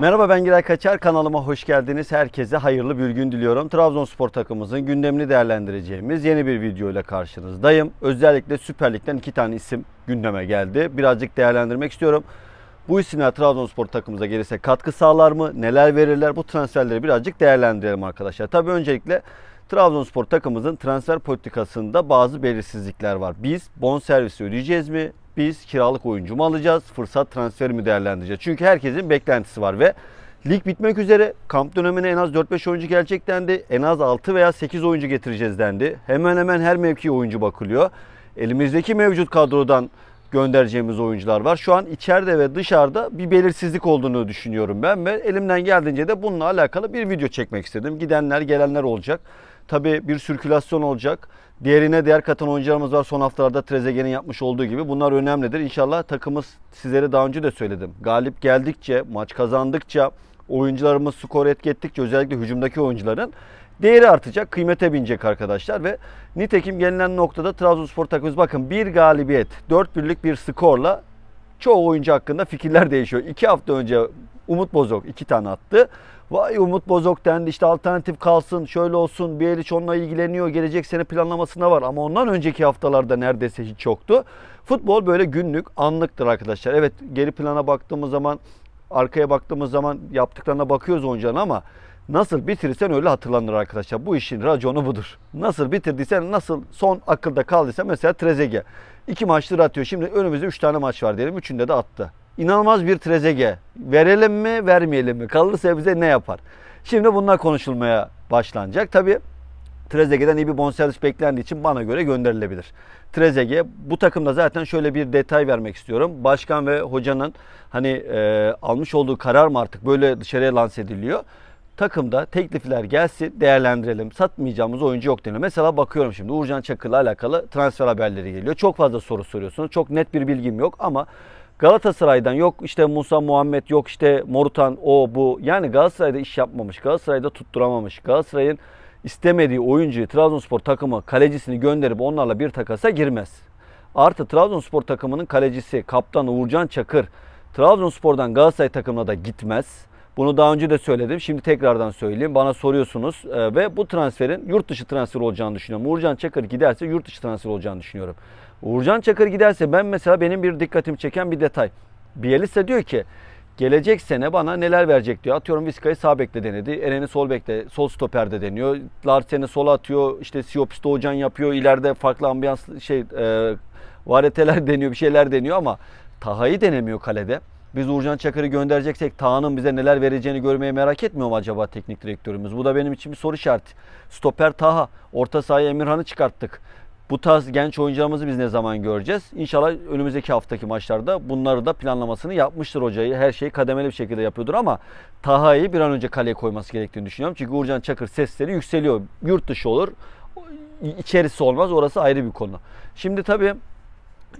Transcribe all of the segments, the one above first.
Merhaba ben Giray Kaçar kanalıma hoş geldiniz. Herkese hayırlı bir gün diliyorum. Trabzonspor takımımızın gündemini değerlendireceğimiz yeni bir video ile karşınızdayım. Özellikle Süper Lig'den iki tane isim gündeme geldi. Birazcık değerlendirmek istiyorum. Bu isimler Trabzonspor takımımıza gelirse katkı sağlar mı? Neler verirler? Bu transferleri birazcık değerlendirelim arkadaşlar. Tabii öncelikle Trabzonspor takımımızın transfer politikasında bazı belirsizlikler var. Biz bonservisi ödeyeceğiz mi? Biz kiralık oyuncu mu alacağız? Fırsat transferi mi değerlendireceğiz? Çünkü herkesin beklentisi var ve lig bitmek üzere. Kamp dönemine en az 4-5 oyuncu gelecek dendi. En az 6 veya 8 oyuncu getireceğiz dendi. Hemen hemen her mevki oyuncu bakılıyor. Elimizdeki mevcut kadrodan göndereceğimiz oyuncular var. Şu an içeride ve dışarıda bir belirsizlik olduğunu düşünüyorum ben ve elimden geldiğince de bununla alakalı bir video çekmek istedim. Gidenler gelenler olacak. Tabii bir sirkülasyon olacak. Diğerine değer katan oyuncularımız var. Son haftalarda Trezeguet'in yapmış olduğu gibi. Bunlar önemlidir. İnşallah takımımız sizlere daha önce de söyledim. Galip geldikçe, maç kazandıkça, oyuncularımız skor etki özellikle hücumdaki oyuncuların değeri artacak, kıymete binecek arkadaşlar ve nitekim gelinen noktada Trabzonspor takımımız bakın bir galibiyet, 4 birlik bir skorla çoğu oyuncu hakkında fikirler değişiyor. 2 hafta önce Umut Bozok iki tane attı. Vay Umut Bozok dendi işte alternatif kalsın şöyle olsun bir hiç onunla ilgileniyor gelecek sene planlamasına var ama ondan önceki haftalarda neredeyse hiç yoktu. Futbol böyle günlük anlıktır arkadaşlar. Evet geri plana baktığımız zaman arkaya baktığımız zaman yaptıklarına bakıyoruz oyuncunun ama nasıl bitirirsen öyle hatırlanır arkadaşlar. Bu işin raconu budur. Nasıl bitirdiysen nasıl son akılda kaldıysa mesela Trezeguet. iki maçtır atıyor. Şimdi önümüzde 3 tane maç var diyelim. Üçünde de attı. İnanılmaz bir Trezeguet. Verelim mi, vermeyelim mi? Kalırsa bize ne yapar? Şimdi bunlar konuşulmaya başlanacak. Tabii Trezeguet'den iyi bir bonservis beklendiği için bana göre gönderilebilir. Trezeguet bu takımda zaten şöyle bir detay vermek istiyorum. Başkan ve hocanın hani e, almış olduğu karar mı artık böyle dışarıya lanse ediliyor. Takımda teklifler gelsin değerlendirelim. Satmayacağımız oyuncu yok deniyor. Mesela bakıyorum şimdi Uğurcan Çakır'la alakalı transfer haberleri geliyor. Çok fazla soru soruyorsunuz. Çok net bir bilgim yok ama Galatasaray'dan yok işte Musa Muhammed yok işte Morutan o bu. Yani Galatasaray'da iş yapmamış. Galatasaray'da tutturamamış. Galatasaray'ın istemediği oyuncuyu Trabzonspor takımı kalecisini gönderip onlarla bir takasa girmez. Artı Trabzonspor takımının kalecisi kaptan Uğurcan Çakır Trabzonspor'dan Galatasaray takımına da gitmez. Bunu daha önce de söyledim. Şimdi tekrardan söyleyeyim. Bana soruyorsunuz Ee, ve bu transferin yurt dışı transfer olacağını düşünüyorum. Uğurcan Çakır giderse yurt dışı transfer olacağını düşünüyorum. Uğurcan Çakır giderse ben mesela benim bir dikkatimi çeken bir detay. Bielitsa diyor ki gelecek sene bana neler verecek diyor. Atıyorum Vizca'yı sağ bekle denedi. Eren'i sol bekle, sol stoperde deniyor. Larsen'i sola atıyor. İşte Siopis'te Hocan yapıyor. İleride farklı ambiyans şey e, vareteler deniyor, bir şeyler deniyor ama Taha'yı denemiyor kalede. Biz Uğurcan Çakır'ı göndereceksek Taha'nın bize neler vereceğini görmeyi merak etmiyor mu acaba teknik direktörümüz? Bu da benim için bir soru işareti. Stoper Taha, orta sahaya Emirhan'ı çıkarttık. Bu tarz genç oyuncularımızı biz ne zaman göreceğiz? İnşallah önümüzdeki haftaki maçlarda bunları da planlamasını yapmıştır hocayı. Her şeyi kademeli bir şekilde yapıyordur ama Taha'yı bir an önce kaleye koyması gerektiğini düşünüyorum. Çünkü Uğurcan Çakır sesleri yükseliyor. Yurt dışı olur. içerisi olmaz. Orası ayrı bir konu. Şimdi tabii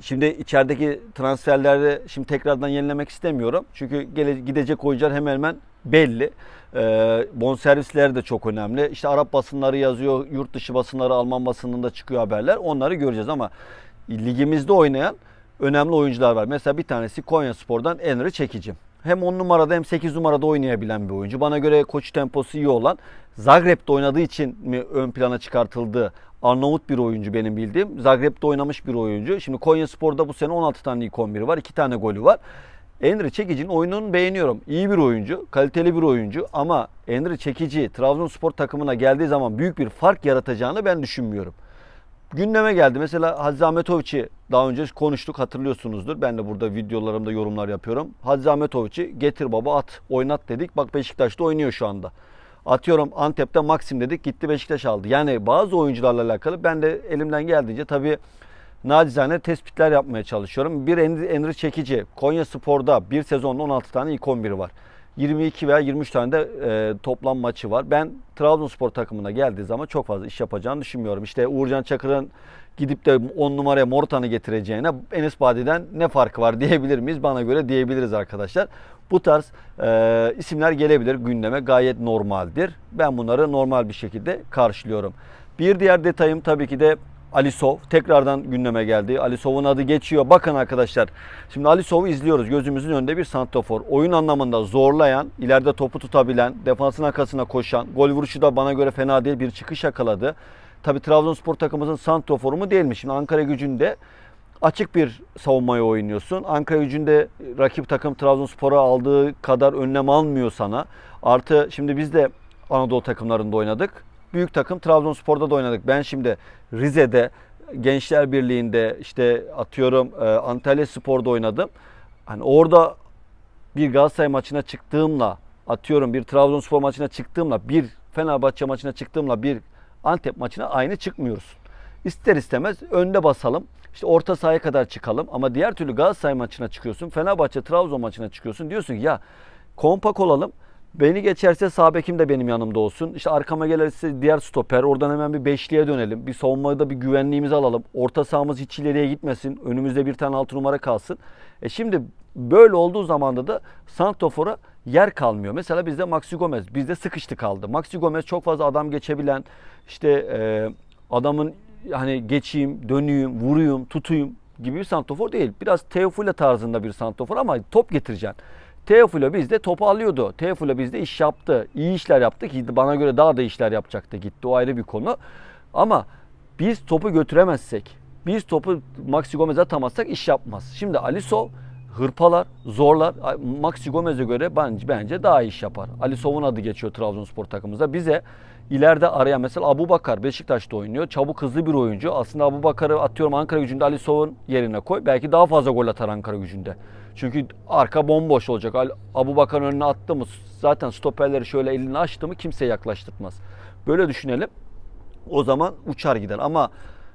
Şimdi içerideki transferlerde şimdi tekrardan yenilemek istemiyorum. Çünkü gele, gidecek oyuncular hemen hemen belli. Ee, bonservisler de çok önemli. İşte Arap basınları yazıyor, yurt dışı basınları, Alman basınında çıkıyor haberler. Onları göreceğiz ama ligimizde oynayan önemli oyuncular var. Mesela bir tanesi Konya Spor'dan Enri Çekici. Hem 10 numarada hem 8 numarada oynayabilen bir oyuncu. Bana göre koç temposu iyi olan Zagreb'de oynadığı için mi ön plana çıkartıldı? Arnavut bir oyuncu benim bildiğim. Zagreb'de oynamış bir oyuncu. Şimdi Konya Spor'da bu sene 16 tane ilk 11'i var. 2 tane golü var. Enri Çekici'nin oyununu beğeniyorum. İyi bir oyuncu, kaliteli bir oyuncu ama Enri Çekici Trabzonspor takımına geldiği zaman büyük bir fark yaratacağını ben düşünmüyorum. Gündeme geldi. Mesela Hadzi Ahmetoviç'i daha önce konuştuk hatırlıyorsunuzdur. Ben de burada videolarımda yorumlar yapıyorum. Hadzi Ahmetoviç'i getir baba at oynat dedik. Bak Beşiktaş'ta oynuyor şu anda. Atıyorum Antep'te Maxim dedik gitti Beşiktaş aldı. Yani bazı oyuncularla alakalı ben de elimden geldiğince tabii nacizane tespitler yapmaya çalışıyorum. Bir Enri Çekici Konya Spor'da bir sezonda 16 tane ilk 11'i var. 22 veya 23 tane de e, toplam maçı var. Ben Trabzonspor takımına geldiği zaman çok fazla iş yapacağını düşünmüyorum. İşte Uğurcan Çakır'ın gidip de 10 numaraya Morutan'ı getireceğine Enes Badi'den ne farkı var diyebilir miyiz? Bana göre diyebiliriz arkadaşlar. Bu tarz e, isimler gelebilir gündeme gayet normaldir. Ben bunları normal bir şekilde karşılıyorum. Bir diğer detayım tabii ki de Alisov tekrardan gündeme geldi. Alisov'un adı geçiyor. Bakın arkadaşlar. Şimdi Alisov'u izliyoruz. Gözümüzün önünde bir santrafor. Oyun anlamında zorlayan, ileride topu tutabilen, defansın arkasına koşan, gol vuruşu da bana göre fena değil. Bir çıkış yakaladı. Tabi Trabzonspor takımımızın santraforu mu değil mi? Şimdi Ankara gücünde açık bir savunmaya oynuyorsun. Ankara gücünde rakip takım Trabzonspor'a aldığı kadar önlem almıyor sana. Artı şimdi biz de Anadolu takımlarında oynadık. Büyük takım Trabzonspor'da da oynadık. Ben şimdi Rize'de Gençler Birliği'nde işte atıyorum e, Antalya Spor'da oynadım. Hani orada bir Galatasaray maçına çıktığımla atıyorum bir Trabzonspor maçına çıktığımla bir Fenerbahçe maçına çıktığımla bir Antep maçına aynı çıkmıyoruz. İster istemez önde basalım. İşte orta sahaya kadar çıkalım ama diğer türlü Galatasaray maçına çıkıyorsun. Fenerbahçe Trabzon maçına çıkıyorsun. Diyorsun ki ya kompak olalım. Beni geçerse sağ bekim de benim yanımda olsun. İşte arkama gelirse diğer stoper. Oradan hemen bir beşliğe dönelim. Bir savunmada bir güvenliğimizi alalım. Orta sahamız hiç ileriye gitmesin. Önümüzde bir tane altı numara kalsın. E şimdi böyle olduğu zamanda da Santofor'a yer kalmıyor. Mesela bizde Maxi Gomez. Bizde sıkıştı kaldı. Maxi Gomez çok fazla adam geçebilen işte e, adamın hani geçeyim, döneyim, vuruyum, tutuyum gibi bir santofor değil. Biraz Teofilo tarzında bir santofor ama top getireceksin. Teofilo bizde topu alıyordu. Teofilo bizde iş yaptı. İyi işler yaptı ki bana göre daha da işler yapacaktı gitti. O ayrı bir konu. Ama biz topu götüremezsek, biz topu Maxi Gomez'e atamazsak iş yapmaz. Şimdi Alisov hırpalar, zorlar. Maxi Gomez'e göre bence, bence daha iyi iş yapar. Alisov'un adı geçiyor Trabzonspor takımımızda. Bize ileride arayan mesela Abu Bakar Beşiktaş'ta oynuyor. Çabuk hızlı bir oyuncu. Aslında Abu Bakar'ı atıyorum Ankara gücünde Alisov'un yerine koy. Belki daha fazla gol atar Ankara gücünde. Çünkü arka bomboş olacak. Abu Bakar'ın önüne attı mı zaten stoperleri şöyle elini açtı mı kimseye yaklaştırmaz. Böyle düşünelim. O zaman uçar gider. Ama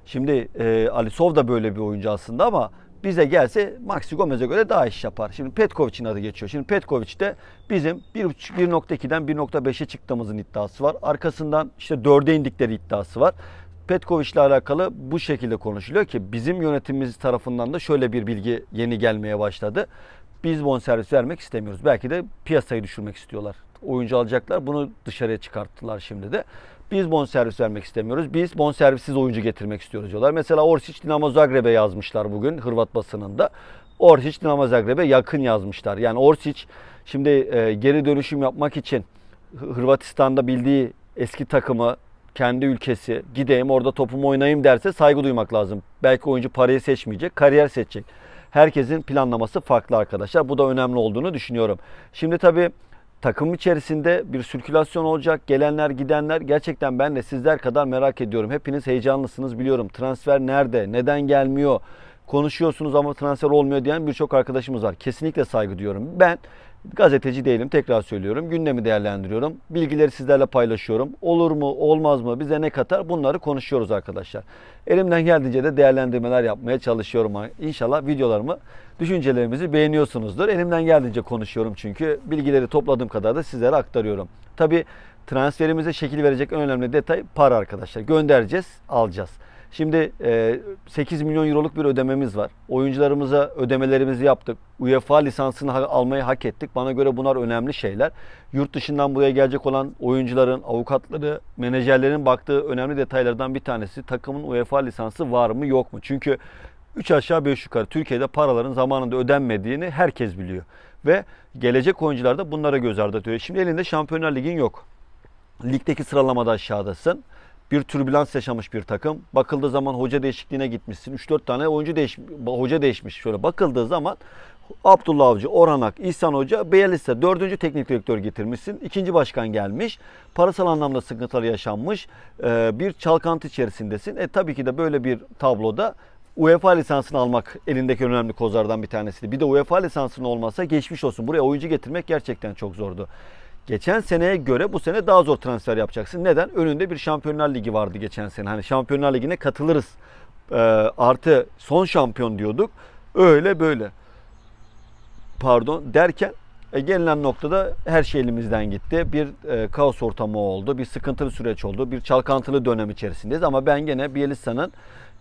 şimdi e, Alisov da böyle bir oyuncu aslında ama bize gelse Maxi Gomez'e göre daha iş yapar. Şimdi Petkovic'in adı geçiyor. Şimdi Petkovic de bizim 1.2'den 1.5'e çıktığımızın iddiası var. Arkasından işte 4'e indikleri iddiası var. Petkovic ile alakalı bu şekilde konuşuluyor ki bizim yönetimimiz tarafından da şöyle bir bilgi yeni gelmeye başladı. Biz bonservis vermek istemiyoruz. Belki de piyasayı düşürmek istiyorlar. Oyuncu alacaklar. Bunu dışarıya çıkarttılar şimdi de. Biz bonservis vermek istemiyoruz. Biz bonservissiz oyuncu getirmek istiyoruz diyorlar. Mesela Orsic Dinamo Zagreb'e yazmışlar bugün Hırvat basınında. Orsic Dinamo Zagreb'e yakın yazmışlar. Yani Orsic şimdi e, geri dönüşüm yapmak için Hırvatistan'da bildiği eski takımı kendi ülkesi gideyim orada topumu oynayayım derse saygı duymak lazım. Belki oyuncu parayı seçmeyecek, kariyer seçecek. Herkesin planlaması farklı arkadaşlar. Bu da önemli olduğunu düşünüyorum. Şimdi tabii takım içerisinde bir sirkülasyon olacak. Gelenler gidenler gerçekten ben de sizler kadar merak ediyorum. Hepiniz heyecanlısınız biliyorum. Transfer nerede? Neden gelmiyor? Konuşuyorsunuz ama transfer olmuyor diyen birçok arkadaşımız var. Kesinlikle saygı duyuyorum. Ben gazeteci değilim tekrar söylüyorum. Gündemi değerlendiriyorum. Bilgileri sizlerle paylaşıyorum. Olur mu olmaz mı bize ne katar bunları konuşuyoruz arkadaşlar. Elimden geldiğince de değerlendirmeler yapmaya çalışıyorum. İnşallah videolarımı düşüncelerimizi beğeniyorsunuzdur. Elimden geldiğince konuşuyorum çünkü bilgileri topladığım kadar da sizlere aktarıyorum. Tabi transferimize şekil verecek en önemli detay para arkadaşlar. Göndereceğiz, alacağız. Şimdi 8 milyon euroluk bir ödememiz var. Oyuncularımıza ödemelerimizi yaptık. UEFA lisansını almayı hak ettik. Bana göre bunlar önemli şeyler. Yurt dışından buraya gelecek olan oyuncuların, avukatları, menajerlerin baktığı önemli detaylardan bir tanesi takımın UEFA lisansı var mı yok mu? Çünkü 3 aşağı 5 yukarı Türkiye'de paraların zamanında ödenmediğini herkes biliyor. Ve gelecek oyuncular da bunlara göz ardı ediyor. Şimdi elinde Şampiyonlar Ligi'nin yok. Ligdeki sıralamada aşağıdasın bir türbülans yaşamış bir takım. Bakıldığı zaman hoca değişikliğine gitmişsin. 3-4 tane oyuncu değiş hoca değişmiş. Şöyle bakıldığı zaman Abdullah Avcı, Oranak, İhsan Hoca, Beyalis'e dördüncü teknik direktör getirmişsin. İkinci başkan gelmiş. Parasal anlamda sıkıntılar yaşanmış. Ee, bir çalkantı içerisindesin. E tabii ki de böyle bir tabloda UEFA lisansını almak elindeki önemli kozlardan bir tanesiydi. Bir de UEFA lisansının olmasa geçmiş olsun. Buraya oyuncu getirmek gerçekten çok zordu. Geçen seneye göre bu sene daha zor transfer yapacaksın. Neden? Önünde bir Şampiyonlar Ligi vardı geçen sene. Hani Şampiyonlar Ligi'ne katılırız. Ee, artı son şampiyon diyorduk. Öyle böyle. Pardon derken e, gelinen noktada her şey elimizden gitti. Bir e, kaos ortamı oldu. Bir sıkıntılı süreç oldu. Bir çalkantılı dönem içerisindeyiz. Ama ben gene Bielitsa'nın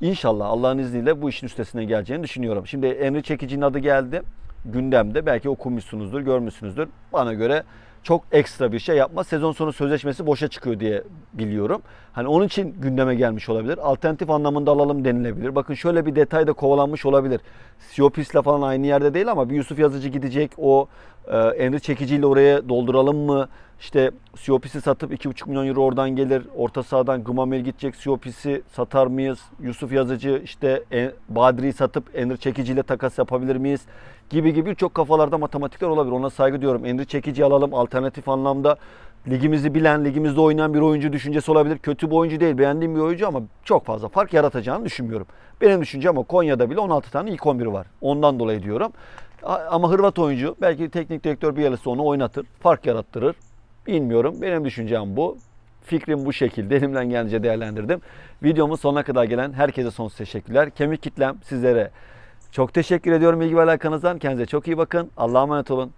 inşallah Allah'ın izniyle bu işin üstesine geleceğini düşünüyorum. Şimdi Emre Çekici'nin adı geldi. Gündemde. Belki okumuşsunuzdur, görmüşsünüzdür. Bana göre çok ekstra bir şey yapmaz. Sezon sonu sözleşmesi boşa çıkıyor diye biliyorum. Hani onun için gündeme gelmiş olabilir. Alternatif anlamında alalım denilebilir. Bakın şöyle bir detay da kovalanmış olabilir. Siopis'le falan aynı yerde değil ama bir Yusuf Yazıcı gidecek. O e, Emre Çekici'yle oraya dolduralım mı? İşte Siopis'i satıp 2,5 milyon euro oradan gelir. Orta sahadan Gumamel gidecek. Siopis'i satar mıyız? Yusuf Yazıcı işte e, Badri'yi satıp Emre Çekici ile takas yapabilir miyiz? Gibi gibi birçok kafalarda matematikler olabilir. Ona saygı diyorum. Emre Çekici alalım alternatif anlamda. Ligimizi bilen, ligimizde oynayan bir oyuncu düşüncesi olabilir. Kötü bir oyuncu değil, beğendiğim bir oyuncu ama çok fazla fark yaratacağını düşünmüyorum. Benim düşüncem o. Konya'da bile 16 tane ilk 11 var. Ondan dolayı diyorum. Ama Hırvat oyuncu belki teknik direktör Bielsa onu oynatır, fark yarattırır. Bilmiyorum. Benim düşüncem bu. Fikrim bu şekilde. Elimden gelince değerlendirdim. Videomun sonuna kadar gelen herkese sonsuz teşekkürler. Kemik kitlem sizlere çok teşekkür ediyorum ilgi ve alakanızdan. Kendinize çok iyi bakın. Allah'a emanet olun.